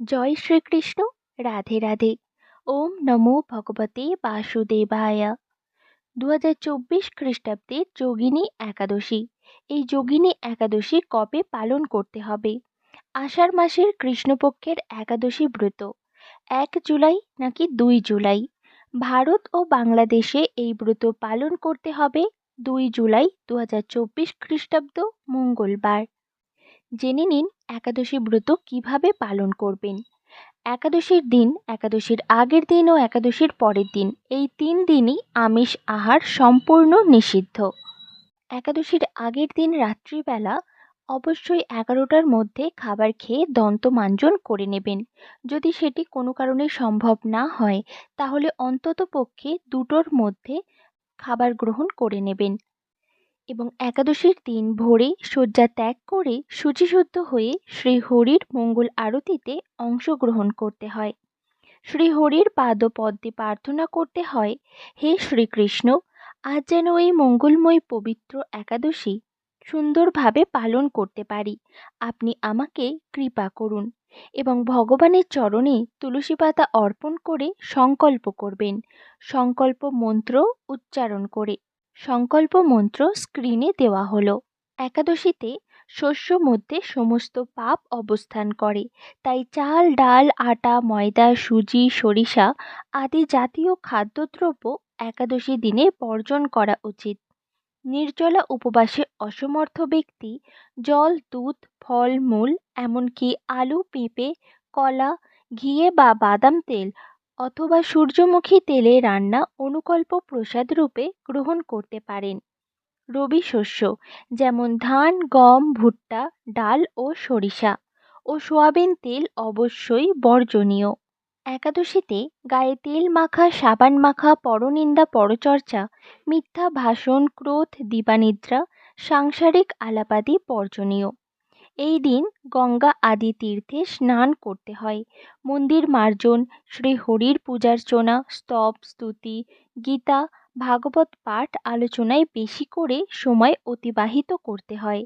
জয় শ্রীকৃষ্ণ, রাধে রাধে। ওম নমো ভগবতে বাসুদেবায়। দু হাজার চব্বিশ খ্রিস্টাব্দের যোগিনী একাদশী। এই যোগিনী একাদশী কবে পালন করতে হবে? আষাঢ় মাসের কৃষ্ণপক্ষের একাদশী ব্রত। এক জুলাই নাকি দুই জুলাই? ভারত ও বাংলাদেশে এই ব্রত পালন করতে হবে দুই জুলাই দু হাজার চব্বিশ খ্রিস্টাব্দ, মঙ্গলবার। জেনে নিন একাদশী ব্রত কীভাবে পালন করবেন। একাদশীর দিন, একাদশীর আগের দিন ও একাদশীর পরের দিন, এই তিন দিনই আমিষ আহার সম্পূর্ণ নিষিদ্ধ। একাদশীর আগের দিন রাত্রিবেলা অবশ্যই এগারোটার মধ্যে খাবার খেয়ে দন্তমাঞ্জন করে নেবেন। যদি সেটি কোনো কারণে সম্ভব না হয়, তাহলে অন্তত পক্ষে দুটোর মধ্যে খাবার গ্রহণ করে নেবেন। এবং একাদশীর দিন ভোরে শয্যা ত্যাগ করে শুচিশুদ্ধ হয়ে শ্রীহরির মঙ্গল আরতিতে অংশগ্রহণ করতে হয়। শ্রীহরির পাদপদ্মে প্রার্থনা করতে হয়, হে শ্রীকৃষ্ণ, আজ যেন এই মঙ্গলময় পবিত্র একাদশী সুন্দরভাবে পালন করতে পারি। আপনি আমাকে কৃপা করুন এবং ভগবানের চরণে তুলসী পাতা অর্পণ করে সংকল্প করবেন। সংকল্প মন্ত্র উচ্চারণ করে সংকল্প মন্ত্র স্ক্রিনে দেওয়া হলো। একাদশীতে শস্য মধ্যে সমস্ত পাপ অবস্থান করে। তাই চাল, ডাল, আটা, ময়দা, সুজি, সরিষা আদি জাতীয় খাদ্যদ্রব্য একাদশী দিনে বর্জন করা উচিত। নির্জলা উপবাসে অসমর্থ ব্যক্তি জল, দুধ, ফল, মূল, এমনকি আলু, পেঁপে, কলা, ঘিয়ে বা বাদাম তেল অথবা সূর্যমুখী তেলে রান্না অনুকল্প প্রসাদ রূপে গ্রহণ করতে পারেন। রবি শস্য, যেমন ধান, গম, ভুট্টা, ডাল ও সরিষা ও সোয়াবিন তেল অবশ্যই বর্জনীয়। একাদশীতে গায়ে তেল মাখা, সাবান মাখা, পরনিন্দা পরচর্চা, মিথ্যা ভাষণ, ক্রোধ, দিবানিদ্রা, সাংসারিক আলাপাদি বর্জনীয়। এই দিন গঙ্গা আদি তীর্থে স্নান করতে হয়। মন্দির মার্জন, শ্রী হরির পূজার্চনা, স্তব, স্তুতি, গীতা, ভাগবত পাঠ আলোচনায় বেশি করে সময় অতিবাহিত করতে হয়।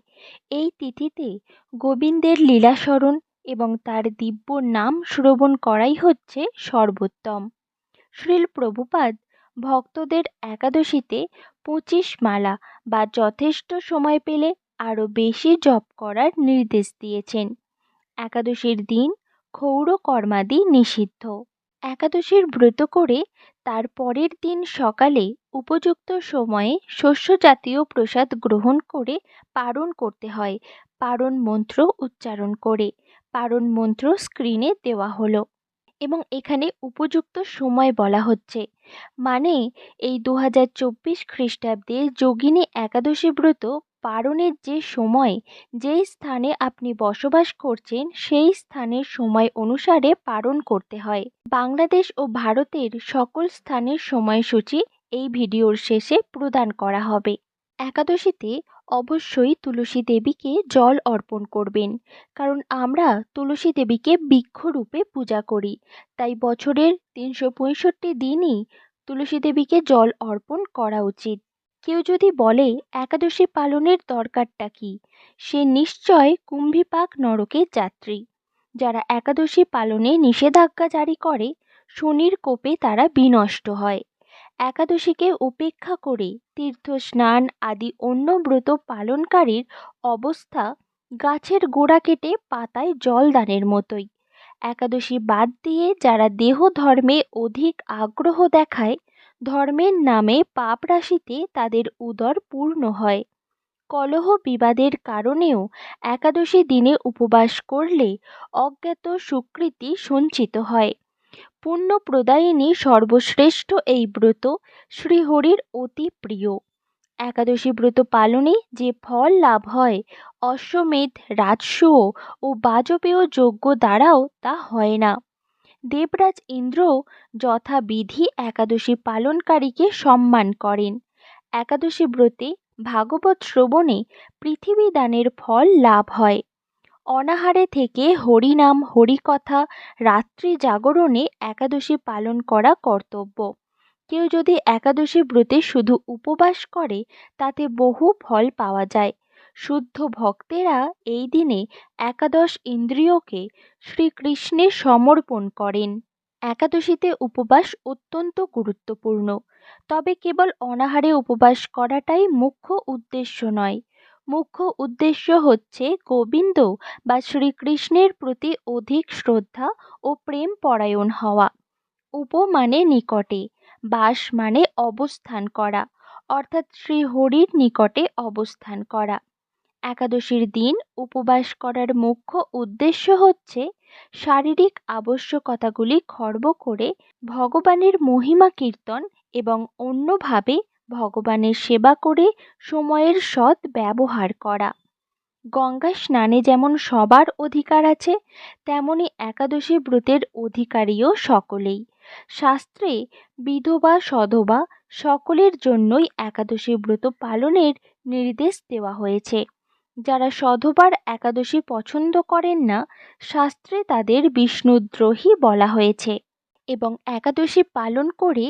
এই তিথিতে গোবিন্দের লীলাস্মরণ এবং তার দিব্য নাম শ্রবণ করাই হচ্ছে সর্বোত্তম। শ্রীল প্রভুপাদ ভক্তদের একাদশীতে পঁচিশ মালা বা যথেষ্ট সময় পেলে আরও বেশি জপ করার নির্দেশ দিয়েছেন। একাদশীর দিন ক্ষৌর কর্মাদি নিষিদ্ধ। একাদশীর ব্রত করে তার পরের দিন সকালে উপযুক্ত সময়ে শস্য জাতীয় প্রসাদ গ্রহণ করে পারণ করতে হয়। পারণ মন্ত্র উচ্চারণ করে। পারণ মন্ত্র স্ক্রিনে দেওয়া হলো এবং এখানে উপযুক্ত সময় বলা হচ্ছে। মানে এই দু হাজার চব্বিশ খ্রিস্টাব্দে যোগিনী একাদশী ব্রত পারণের যে সময়, যেই স্থানে আপনি বসবাস করছেন, সেই স্থানের সময় অনুসারে পারণ করতে হয়। বাংলাদেশ ও ভারতের সকল স্থানের সময়সূচি এই ভিডিওর শেষে প্রদান করা হবে। একাদশীতে অবশ্যই তুলসী দেবীকে জল অর্পণ করবেন, কারণ আমরা তুলসী দেবীকে বৃক্ষরূপে পূজা করি। তাই বছরের তিনশো পঁয়ষট্টি দিনই তুলসী দেবীকে জল অর্পণ করা উচিত। কেউ যদি বলে একাদশী পালনের দরকারটা কী, সে নিশ্চয় কুম্ভীপাক নরকের যাত্রী। যারা একাদশী পালনে নিষেধাজ্ঞা জারি করে, শনির কোপে তারা বিনষ্ট হয়। একাদশীকে উপেক্ষা করে তীর্থ স্নান আদি অন্য ব্রত পালনকারীর অবস্থা গাছের গোড়া কেটে পাতায় জল দানের মতোই। একাদশী বাদ দিয়ে যারা দেহ ধর্মে অধিক আগ্রহ দেখায় ধর্মের নামে পাপ রাশিতে তাদের উদর পূর্ণ হয়। কলহ বিবাদের কারণেও একাদশী দিনে উপবাস করলে অজ্ঞাত সুকৃতি সঞ্চিত হয়। পুণ্য প্রদায়িনী সর্বশ্রেষ্ঠ এই ব্রত শ্রীহরির অতি প্রিয়। একাদশী ব্রত পালনে যে ফল লাভ হয়, অশ্বমেধ, রাজসূয় ও বাজপেয় যজ্ঞ দ্বারাও তা হয় না। দেবরাজ ইন্দ্র যথাবিধি একাদশী পালনকারীকে সম্মান করেন। একাদশী ব্রতে ভাগবত শ্রবণে পৃথিবী দানের ফল লাভ হয়। অনাহারে থেকে হরিনাম, হরিকথা, রাত্রি জাগরণে একাদশী পালন করা কর্তব্য। কেউ যদি একাদশী ব্রতে শুধু উপবাস করে, তাতে বহু ফল পাওয়া যায়। শুদ্ধ ভক্তেরা এই দিনে একাদশ ইন্দ্রিয়কে শ্রীকৃষ্ণে সমর্পণ করেন। একাদশীতে উপবাস অত্যন্ত গুরুত্বপূর্ণ। তবে কেবল অনাহারে উপবাস করাটাই মুখ্য উদ্দেশ্য নয়। মুখ্য উদ্দেশ্য হচ্ছে গোবিন্দ বা শ্রীকৃষ্ণের প্রতি অধিক শ্রদ্ধা ও প্রেম পরায়ণ হওয়া। উপ মানে নিকটে, বাস মানে অবস্থান করা, অর্থাৎ শ্রীহরির নিকটে অবস্থান করা। একাদশীর দিন উপবাস করার মুখ্য উদ্দেশ্য হচ্ছে শারীরিক আবশ্যকতাগুলি খর্ব করে ভগবানের মহিমা কীর্তন এবং অন্যভাবে ভগবানের সেবা করে সময়ের সৎ ব্যবহার করা। গঙ্গা স্নানে যেমন সবার অধিকার আছে, তেমনি একাদশী ব্রতের অধিকারীও সকলেই। শাস্ত্রে বিধবা, সধবা সকলের জন্যই একাদশী ব্রত পালনের নির্দেশ দেওয়া হয়েছে। যারা সধবার একাদশী পছন্দ করেন না, শাস্ত্রে তাদের বিষ্ণুদ্রোহী বলা হয়েছে এবং একাদশী পালন করে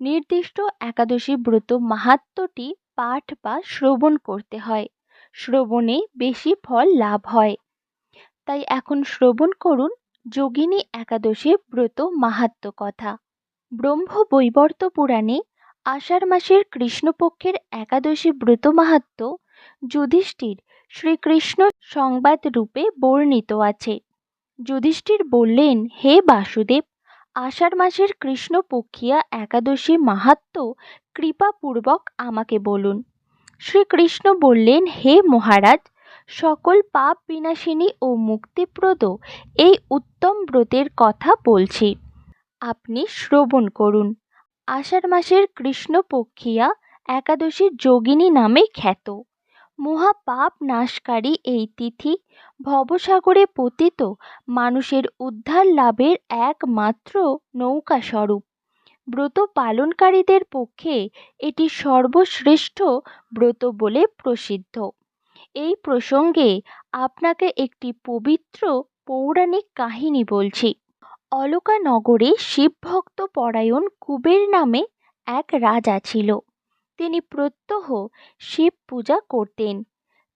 নির্দিষ্ট একাদশী ব্রত মাহাত্ম্যটি পাঠ বা শ্রবণ করতে হয়। শ্রবণে বেশি ফল লাভ হয়। তাই এখন শ্রবণ করুন যোগিনী একাদশী ব্রত মাহাত্ম্য কথা। ব্রহ্ম বৈবর্ত পুরাণে আষাঢ় মাসের কৃষ্ণপক্ষের একাদশী ব্রত মাহাত্ম্য যুধিষ্ঠির শ্রীকৃষ্ণ সংবাদ রূপে বর্ণিত আছে। যুধিষ্ঠির বললেন, হে বাসুদেব, আষাঢ় মাসের কৃষ্ণপক্ষিয়া একাদশী মাহাত্ম্য কৃপাপূর্বক আমাকে বলুন। শ্রীকৃষ্ণ বললেন, হে মহারাজ, সকল পাপ বিনাশিনী ও মুক্তিপ্রদ এই উত্তম ব্রতের কথা বলছি। আপনি শ্রবণ করুন। আষাঢ় মাসের কৃষ্ণপক্ষিয়া একাদশী যোগিনী নামে খ্যাত। মহাপাপ নাশকারী এই তিথি ভবসাগরে পতিত মানুষের উদ্ধার লাভের একমাত্র নৌকা স্বরূপ ব্রত পালনকারীদের পক্ষে এটি সর্বশ্রেষ্ঠ ব্রত বলে প্রসিদ্ধ। এই প্রসঙ্গে আপনাকে একটি পবিত্র পৌরাণিক কাহিনী বলছি। অলকা নগরে শিবভক্ত পরায়ণ কুবের নামে এক রাজা ছিল। তিনি প্রত্যহ শিব পূজা করতেন।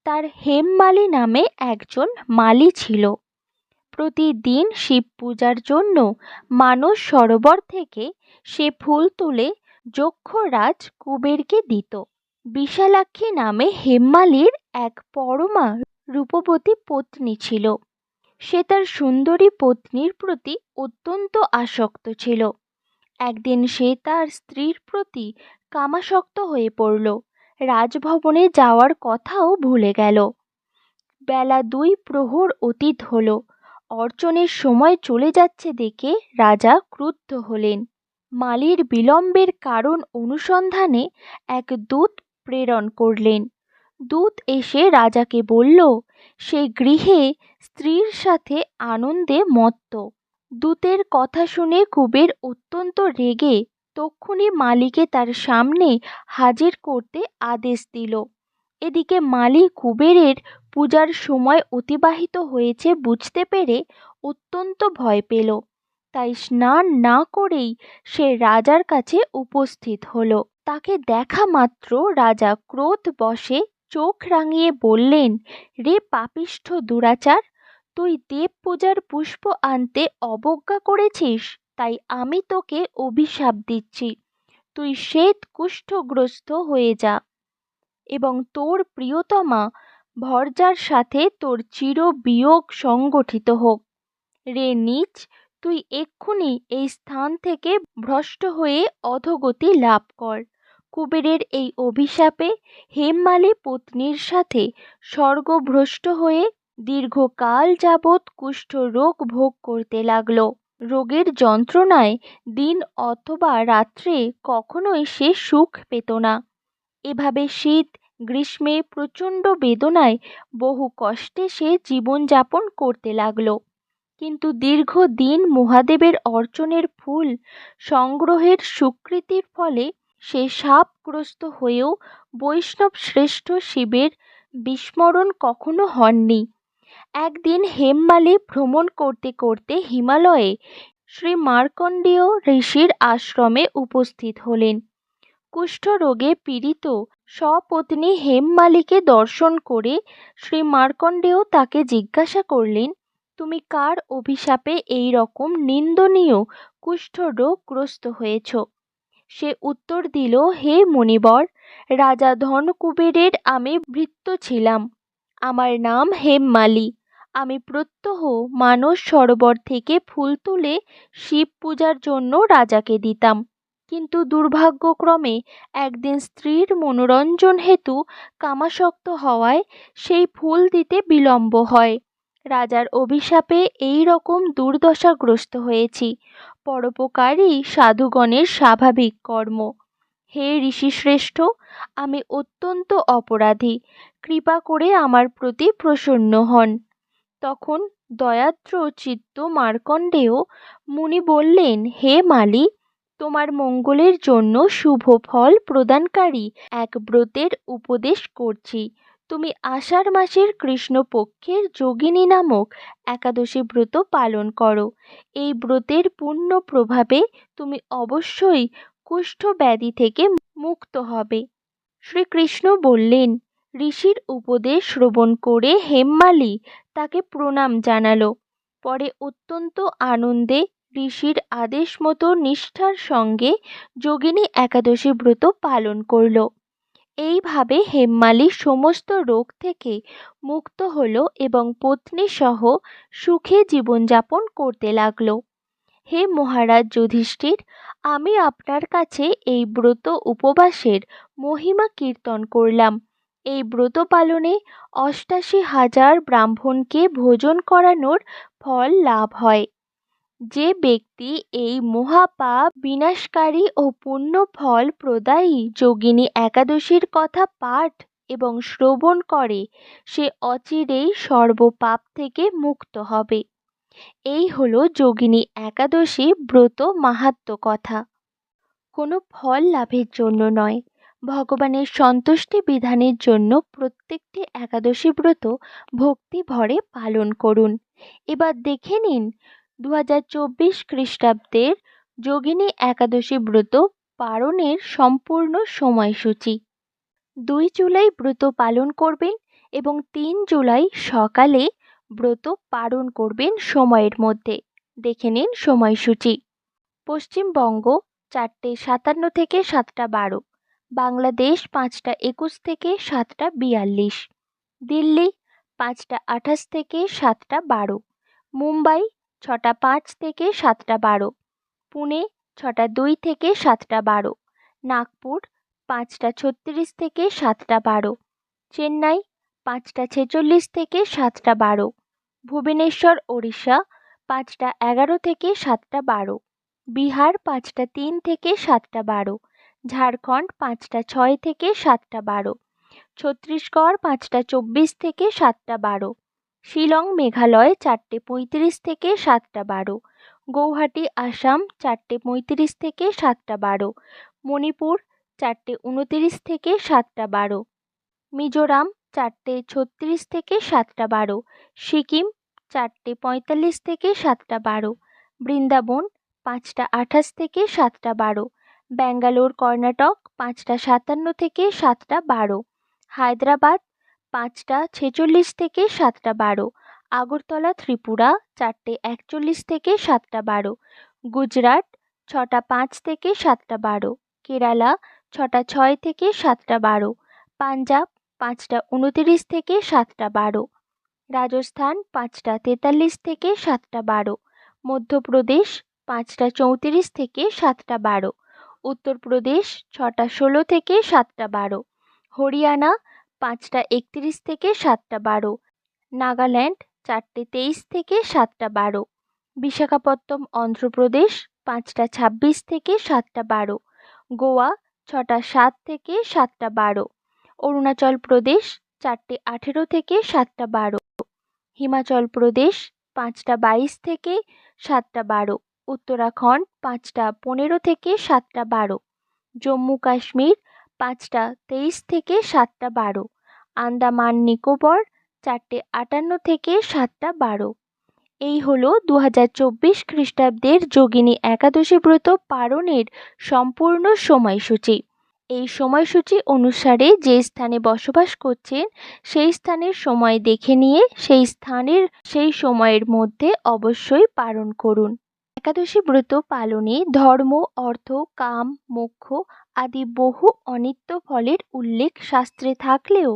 তার হেমমালি নামে একজন মালি ছিল। প্রতিদিন শিব পূজার জন্য মানস সরোবর থেকে সে ফুল তুলে যক্ষরাজ কুবেরকে দিত। বিশালাক্ষী নামে হেমমালির এক পরমা রূপবতী পত্নী ছিল। সে তার সুন্দরী পত্নীর প্রতি অত্যন্ত আসক্ত ছিল। একদিন সে তার স্ত্রীর প্রতি কামাসক্ত হয়ে পড়ল। রাজভবনে যাওয়ার কথাও ভুলে গেল। বেলা দুই প্রহর অতীত হল। অর্চনের সময় চলে যাচ্ছে দেখে রাজা ক্রুদ্ধ হলেন। মালির বিলম্বের কারণ অনুসন্ধানে এক দূত প্রেরণ করলেন। দূত এসে রাজাকে বলল, সে গৃহে স্ত্রীর সাথে আনন্দে মত্ত। দূতের কথা শুনে কুবের অত্যন্ত রেগে তক্ষুনি মালিকে তার সামনে হাজির করতে আদেশ দিল। এদিকে মালি কুবেরের পূজার সময় অতিবাহিত হয়েছে বুঝতে পেরে অত্যন্ত ভয় পেল। তাই স্নান না করেই সে রাজার কাছে উপস্থিত হলো। তাকে দেখা মাত্র রাজা ক্রোধ বসে চোখ রাঙিয়ে বললেন, রে পাপিষ্ঠ দুরাচার, তুই দেব পূজার পুষ্প আনতে অবজ্ঞা করেছিস? তাই আমি তোকে অভিশাপ দিচ্ছি। তুই শ্বেত কুষ্ঠগ্রস্ত হয়ে যা। এবং তোর প্রিয়তমা ভরজার সাথে তোর চির বিয়োগ সংগঠিত হোক। রে নিচ, তুই এক্ষুনি এই স্থান থেকে ভ্রষ্ট হয়ে অধগতি লাভ কর। কুবেরের এই অভিশাপে হেমমালী পত্নীর সাথে স্বর্গভ্রষ্ট হয়ে দীর্ঘকাল যাবৎ কুষ্ঠ রোগ ভোগ করতে লাগল। রোগের যন্ত্রণায় দিন অথবা রাত্রে কখনোই সে সুখ পেত না। এভাবে শীত, গ্রীষ্মে প্রচণ্ড বেদনায় বহু কষ্টে সে জীবনযাপন করতে লাগল। কিন্তু দীর্ঘদিন মহাদেবের অর্চনের ফুল সংগ্রহের স্বীকৃতির ফলে সে সাপগ্রস্ত হয়েও বৈষ্ণব শ্রেষ্ঠ শিবের বিস্মরণ কখনো হননি। একদিন হেমমালি ভ্রমণ করতে করতে হিমালয়ে শ্রী মার্কণ্ডেয় ঋষির আশ্রমে উপস্থিত হলেন। কুষ্ঠরোগে পীড়িত সপত্নী হেমমালিকে দর্শন করে শ্রী মার্কণ্ডেয় তাকে জিজ্ঞাসা করলেন, তুমি কার অভিশাপে এই রকম নিন্দনীয় কুষ্ঠরোগগ্রস্ত হয়েছ? সে উত্তর দিল, হে মণিবর, রাজা ধনকুবেরের আমি ভৃত্য ছিলাম। আমার নাম হেমমালি। আমি প্রত্যহ মানস সরোবর থেকে ফুল তুলে শিব পূজার জন্য রাজাকে দিতাম। কিন্তু দুর্ভাগ্যক্রমে একদিন স্ত্রীর মনোরঞ্জন হেতু কামাসক্ত হওয়ায় সেই ফুল দিতে বিলম্ব হয়। রাজার অভিশাপে এই রকম দুর্দশাগ্রস্ত হয়েছি। পরোপকারই সাধুগণের স্বাভাবিক কর্ম। হে ঋষিশ্রেষ্ঠ, আমি অত্যন্ত অপরাধী। কৃপা করে আমার প্রতি প্রসন্ন হন। তখন দয়াদ্র চিত্ত মার্কণ্ডেয় মুনি বললেন, হে মালি, তোমার মঙ্গলের জন্য শুভ ফল প্রদানকারী এক ব্রতের উপদেশ করছি। তুমি আষাঢ় মাসের কৃষ্ণপক্ষের যোগিনী নামক একাদশী ব্রত পালন করো। এই ব্রতের পূর্ণ প্রভাবে তুমি অবশ্যই কুষ্ঠ ব্যাধি থেকে মুক্ত হবে। শ্রীকৃষ্ণ বললেন, ঋষির উপদেশ শ্রবণ করে হেমমালি তাকে প্রণাম জানালো। পরে অত্যন্ত আনন্দে ঋষির আদেশ মতো নিষ্ঠার সঙ্গে যোগিনী একাদশী ব্রত পালন করল। এইভাবে হেমমালি সমস্ত রোগ থেকে মুক্ত হলো এবং পত্নী সহ সুখে জীবনযাপন করতে লাগল। হে মহারাজ যুধিষ্ঠির, আমি আপনার কাছে এই ব্রত উপবাসের মহিমা কীর্তন করলাম। এই ব্রত পালনে অষ্টাশি হাজার ব্রাহ্মণকে ভোজন করানোর ফল লাভ হয়। যে ব্যক্তি এই মহাপাপ বিনাশকারী ও পুণ্য ফল প্রদায়ী যোগিনী একাদশীর কথা পাঠ এবং শ্রবণ করে, সে অচিরেই সর্বপাপ থেকে মুক্ত হবে। এই হলো যোগিনী একাদশী ব্রত মাহাত্ম কথা। কোনো ফল লাভের জন্য নয়। ভগবানের সন্তুষ্টি বিধানের জন্য প্রত্যেকটি একাদশী ব্রত ভক্তি ভরে পালন করুন। এবার দেখে নিন দু হাজার চব্বিশ খ্রিস্টাব্দের যোগিনী একাদশী ব্রত পালনের সম্পূর্ণ সময়সূচি। দুই জুলাই ব্রত পালন করবেন এবং তিন জুলাই সকালে ব্রত পালন করবেন সময়ের মধ্যে। দেখে নিন সময়সূচি। পশ্চিমবঙ্গ চারটে সাতান্ন থেকে সাতটা বারো। বাংলাদেশ পাঁচটা একুশ থেকে সাতটা বিয়াল্লিশ। দিল্লি পাঁচটা আঠাশ থেকে সাতটা বারো। মুম্বাই ছটা পাঁচ থেকে সাতটা বারো। পুনে ছটা দুই থেকে সাতটা বারো। নাগপুর পাঁচটা ছত্রিশ থেকে সাতটা বারো। চেন্নাই পাঁচটা ছেচল্লিশ থেকে সাতটা বারো। ভুবনেশ্বর, ওড়িশা পাঁচটা এগারো থেকে সাতটা বারো। বিহার পাঁচটা তিন থেকে সাতটা বারো। ঝাড়খণ্ড পাঁচটা ছয় থেকে সাতটা বারো। ছত্তিশগড় পাঁচটা চব্বিশ থেকে সাতটা বারো। শিলং, মেঘালয় চারটে পঁয়ত্রিশ থেকে সাতটা বারো। গৌহাটি, আসাম চারটে পঁয়ত্রিশ থেকে সাতটা বারো। মণিপুর চারটে উনতিরিশ থেকে সাতটা বারো। মিজোরাম চারটে ছত্রিশ থেকে সাতটা বারো। সিকিম চারটে পঁয়তাল্লিশ থেকে সাতটা বারো। বৃন্দাবন পাঁচটা আঠাশ থেকে সাতটা বারো। ব্যাঙ্গালোর, কর্ণাটক, পাঁচটা সাতান্ন থেকে সাতটা বারো। হায়দ্রাবাদ, পাঁচটা ছেচল্লিশ থেকে সাতটা বারো। আগরতলা, ত্রিপুরা, চারটে একচল্লিশ থেকে সাতটা বারো। গুজরাট, ছটা পাঁচ থেকে সাতটা বারো। কেরালা, ছটা ছয় থেকে সাতটা বারো। পাঞ্জাব, পাঁচটা উনতিরিশ থেকে সাতটা বারো। রাজস্থান, পাঁচটা তেতাল্লিশ থেকে সাতটা বারো। মধ্যপ্রদেশ, পাঁচটা চৌত্রিশ থেকে সাতটা বারো। উত্তরপ্রদেশ ছটা ষোলো থেকে সাতটা বারো। হরিয়ানা পাঁচটা একত্রিশ থেকে সাতটা বারো। নাগাল্যান্ড চারটে তেইশ থেকে সাতটা বারো। বিশাখাপত্তম অন্ধ্রপ্রদেশ পাঁচটা ছাব্বিশ থেকে সাতটা বারো। গোয়া ছটা সাত থেকে সাতটা বারো। অরুণাচল প্রদেশ চারটে আঠেরো থেকে সাতটা বারো। হিমাচল প্রদেশ পাঁচটা বাইশ থেকে সাতটা বারো। উত্তরাখণ্ড পাঁচটা পনেরো থেকে সাতটা বারো। জম্মু কাশ্মীর পাঁচটা তেইশ থেকে সাতটা বারো। আন্দামান নিকোবর চারটে আটান্ন থেকে সাতটা বারো। এই হলো দু হাজার চব্বিশ খ্রিস্টাব্দের যোগিনী একাদশী ব্রত পালনের সম্পূর্ণ সময়সূচি। এই সময়সূচি অনুসারে যে স্থানে বসবাস করছেন, সেই স্থানের সময় দেখে নিয়ে সেই স্থানের, সেই সময়ের মধ্যে অবশ্যই পালন করুন। একাদশী ব্রত পালনে ধর্ম, অর্থ, কাম, মোক্ষ আদি বহু অনিত্য ফলের উল্লেখ শাস্ত্রে থাকলেও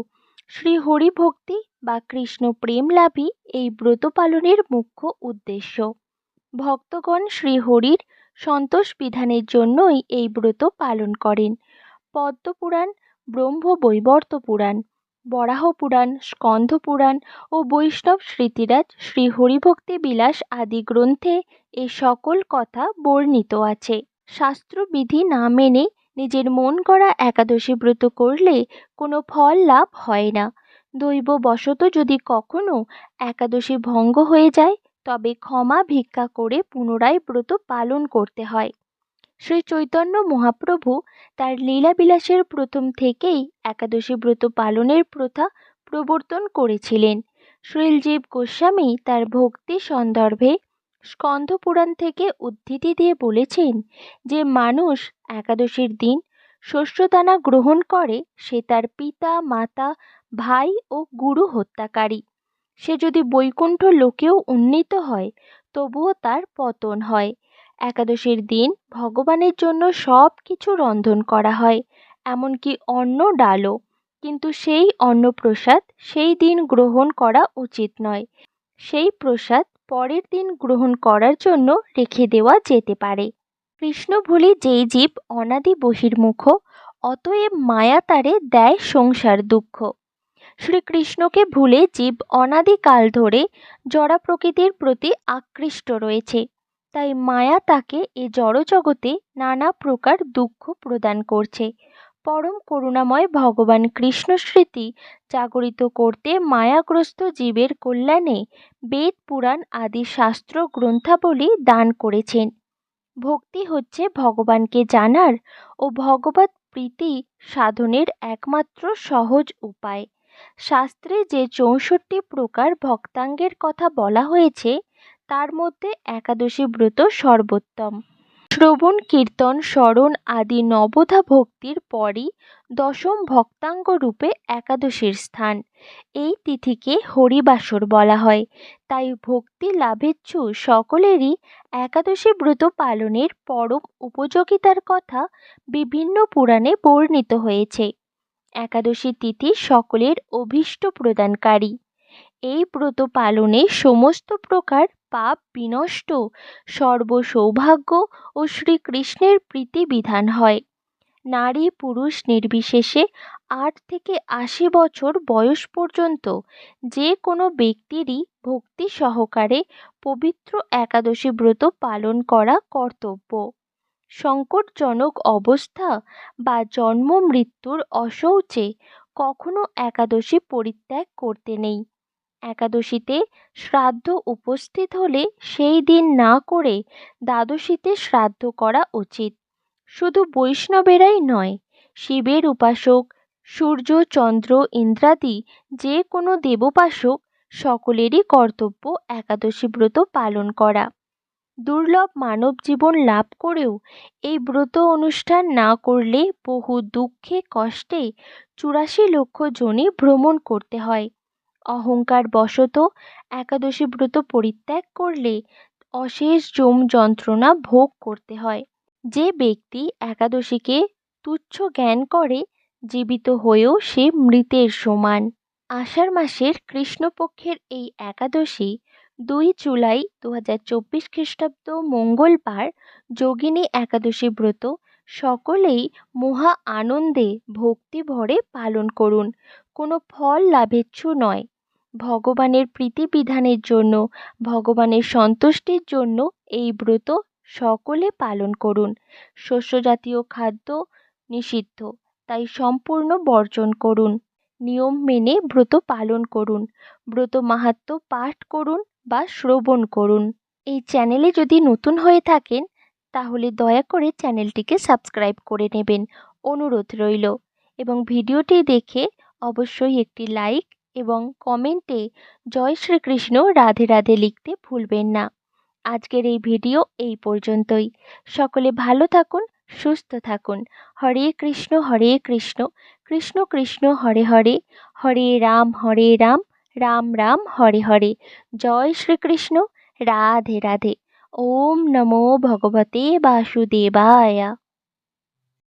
শ্রী হরিভক্তি বা কৃষ্ণ প্রেম লাভই এই ব্রত পালনের মুখ্য উদ্দেশ্য। ভক্তগণ শ্রীহরির সন্তোষ বিধানের জন্যই এই ব্রত পালন করেন। পদ্মপুরাণ, ব্রহ্মবৈবর্ত পুরাণ বরাহ পুরাণ, স্কন্ধ পুরাণ ও বৈষ্ণব স্মৃতিরাজ শ্রী হরিভক্তি বিলাস আদি গ্রন্থে এ সকল কথা বর্ণিত আছে। শাস্ত্রবিধি না মেনে নিজের মন করা একাদশী ব্রত করলে কোনো ফল লাভ হয় না। দৈব বশত যদি কখনো একাদশী ভঙ্গ হয়ে যায়, তবে ক্ষমা ভিক্ষা করে পুনরায় ব্রত পালন করতে হয়। শ্রী চৈতন্য মহাপ্রভু তার লীলাবিলাসের প্রথম থেকেই একাদশী ব্রত পালনের প্রথা প্রবর্তন করেছিলেন। শ্রীলজীব গোস্বামী তার ভক্তি সন্দর্ভে স্কন্ধ পুরাণ থেকে উদ্ধৃতি দিয়ে বলেছেন যে মানুষ একাদশীর দিন শস্যদানা গ্রহণ করে সে তার পিতা, মাতা, ভাই ও গুরু হত্যাকারী। সে যদি বৈকুণ্ঠ লোকেও উন্নীত হয়, তবুও তার পতন হয়। একাদশীর দিন ভগবানের জন্য সব কিছু রন্ধন করা হয়, এমনকি অন্ন ডালও। কিন্তু সেই অন্নপ্রসাদ সেই দিন গ্রহণ করা উচিত নয়। সেই প্রসাদ পরের দিন গ্রহণ করার জন্য রেখে দেওয়া যেতে পারে। কৃষ্ণ ভুলি যেই জীব অনাদি বহির্মুখ, অতএব মায়া তারে দেয় সংসার দুঃখ। শ্রীকৃষ্ণকে ভুলে জীব অনাদিকাল ধরে জড়া প্রকৃতির প্রতি আকৃষ্ট রয়েছে। তাই মায়া তাকে এ জড়জগতে নানা প্রকার দুঃখ প্রদান করছে। পরম করুণাময় ভগবান কৃষ্ণ স্মৃতি জাগরিত করতে মায়াগ্রস্ত জীবের কল্যাণে বেদ, পুরাণ আদি শাস্ত্র গ্রন্থাবলী দান করেছেন। ভক্তি হচ্ছে ভগবানকে জানার ও ভগবত প্রীতি সাধনের একমাত্র সহজ উপায়। শাস্ত্রে যে চৌষট্টি প্রকার ভক্তাঙ্গের কথা বলা হয়েছে তার মধ্যে একাদশী ব্রত সর্বোত্তম। শ্রবণ, কীর্তন, স্মরণ আদি নবধা ভক্তির পরই দশম ভক্তাঙ্গ রূপে একাদশীর স্থান। এই তিথিকে হরিবাসর বলা হয়। তাই ভক্তি লাভেচ্ছু সকলেরই একাদশী ব্রত পালনের পরম উপযোগিতার কথা বিভিন্ন পুরাণে বর্ণিত হয়েছে। একাদশী তিথি সকলের অভীষ্ট প্রদানকারী। এই ব্রত পালনে সমস্ত প্রকার পাপ বিনষ্ট, সর্বসৌভাগ্য ও শ্রীকৃষ্ণের প্রীতি বিধান হয়। নারী পুরুষ নির্বিশেষে আট থেকে আশি বছর বয়স পর্যন্ত যে কোনো ব্যক্তিরই ভক্তি সহকারে পবিত্র একাদশী ব্রত পালন করা কর্তব্য। সংকটজনক অবস্থা বা জন্ম মৃত্যুর অশৌচে কখনো একাদশী পরিত্যাগ করতে নেই। একাদশীতে শ্রাদ্ধ উপস্থিত হলে সেই দিন না করে দ্বাদশীতে শ্রাদ্ধ করা উচিত। শুধু বৈষ্ণবেরাই নয়, শিবের উপাসক, সূর্য, চন্দ্র, ইন্দ্রাদি, যে কোনো দেবোপাসক, সকলেরই কর্তব্য একাদশী ব্রত পালন করা। দুর্লভ মানব জীবন লাভ করেও এই ব্রত অনুষ্ঠান না করলে বহু দুঃখে, কষ্টে, চুরাশি লক্ষ জনে ভ্রমণ করতে হয়। অহংকার বশত একাদশী ব্রত পরিত্যাগ করলে অশেষ যম যন্ত্রণা ভোগ করতে হয়। যে ব্যক্তি একাদশীকে তুচ্ছ জ্ঞান করে, জীবিত হয়েও সে মৃতের সমান। আষাঢ় মাসের কৃষ্ণপক্ষের এই একাদশী দুই জুলাই দু হাজার চব্বিশ খ্রিস্টাব্দ মঙ্গলবার যোগিনী একাদশী ব্রত সকলেই মহা আনন্দে ভক্তি ভরে পালন করুন। কোনো ফল লাভেচ্ছু নয়। ভগবানের প্রীতিবিধানের জন্য, ভগবানের সন্তুষ্টির জন্য এই ব্রত সকলে পালন করুন। শস্যজাতীয় খাদ্য নিষিদ্ধ, তাই সম্পূর্ণ বর্জন করুন। নিয়ম মেনে ব্রত পালন করুন, ব্রত মাহাত্ম পাঠ করুন বা শ্রবণ করুন। এই চ্যানেলে যদি নতুন হয়ে থাকেন, তাহলে দয়া করে চ্যানেলটিকে সাবস্ক্রাইব করে নেবেন। অনুরোধ রইল। এবং ভিডিওটি দেখে অবশ্যই একটি লাইক এবং কমেন্টে জয় শ্রীকৃষ্ণ রাধে রাধে লিখতে ভুলবেন না। আজকের এই ভিডিও এই পর্যন্তই। সকলে ভালো থাকুন, সুস্থ থাকুন। হরে কৃষ্ণ হরে কৃষ্ণ। কৃষ্ণ কৃষ্ণ, হরে হরে। হরে রাম হরে রাম। রাম রাম, হরে হরে। জয় শ্রীকৃষ্ণ, রাধে রাধে। ওম নমো ভগবতে বাসুদেবায়।